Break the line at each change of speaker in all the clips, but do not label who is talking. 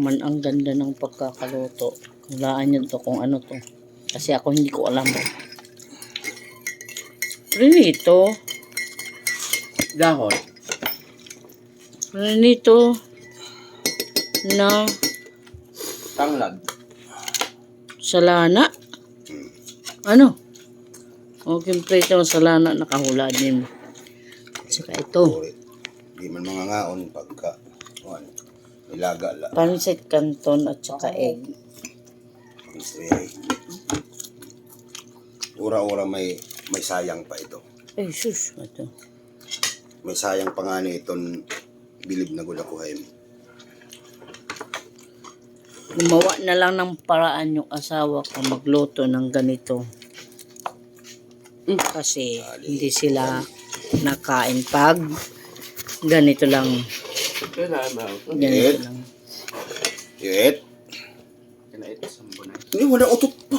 Man, ang ganda ng pagkakaluto. Hulaan nyo to kung ano to. Kasi ako hindi ko alam. Prinito.
Dahon.
Prinito. Na
Tanglad.
salana. Ano? Okay, prito ng salana. Nakahula din. Saka ito.
Uri. Di man mga ngaon pagka nilaga la.
Pansit canton at saka egg.
Isre. Ura-ura may may sayang pa ito.
Ay, sus. Ito.
May sayang pa nga ni itong bilib na gulakuhay mo.
Gumawa na lang ng paraan yung asawa ko magluto ng ganito. Kasi hindi sila nakain pag ganito lang. Ganito lang.
Yet.
Kinait sa bunay.
Hindi, wala utot pa.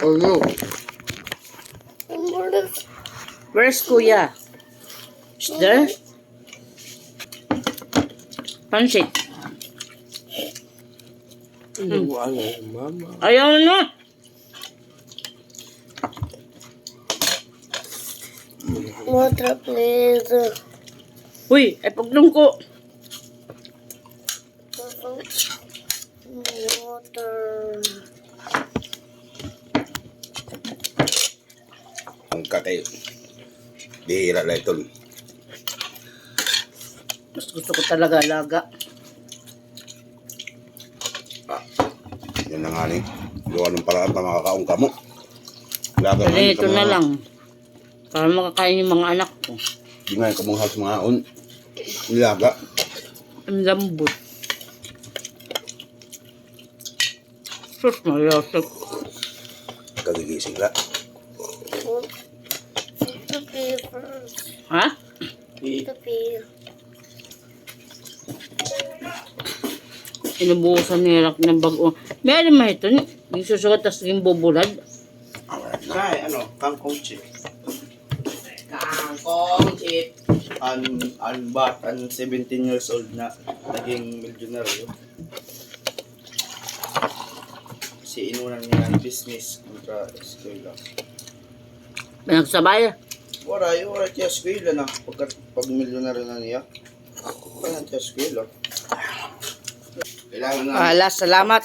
Ano?
Where's Kuya? Is there? Pansit.
Mo ano, mama?
Ayaw na.
Water, please.
Uy, ay paglungko.
Water.
Ang kakay. Bihira na ito.
Mas gusto ko talaga alaga.
Yan na nga ni. Gawa ng paraan pa makakaong kamo. Laga
Kaya ito na lang. Para makakain yung mga anak ko.
Di nga yung kamunghaw sa mga on. Nilaga.
Ang lambot. Sus, mayasap.
Kagigising
paper.
Ha? Inubusan ni Rak ng bago. Meron ma ito. Yung susukat tas yung bubulad.
Kay, ano, kangkong chip. Chip. An, an bat, an 17 years old na naging milyonaryo. Kasi inunan niya ang business kontra eskwela.
Pinagsabay.
Wala, yung wala siya eskwela na. Pagka pag milyonaryo na niya, wala siya eskwela. Kailangan na.
Ala, salamat.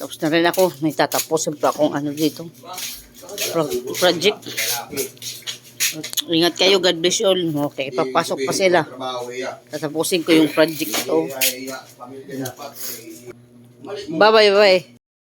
Tapos na rin ako. May tatapusin pa akong ano dito. Pro- project. Ingat kayo. God bless you all. Okay, papasok pa sila. Tatapusin ko yung project to. Bye-bye, bye.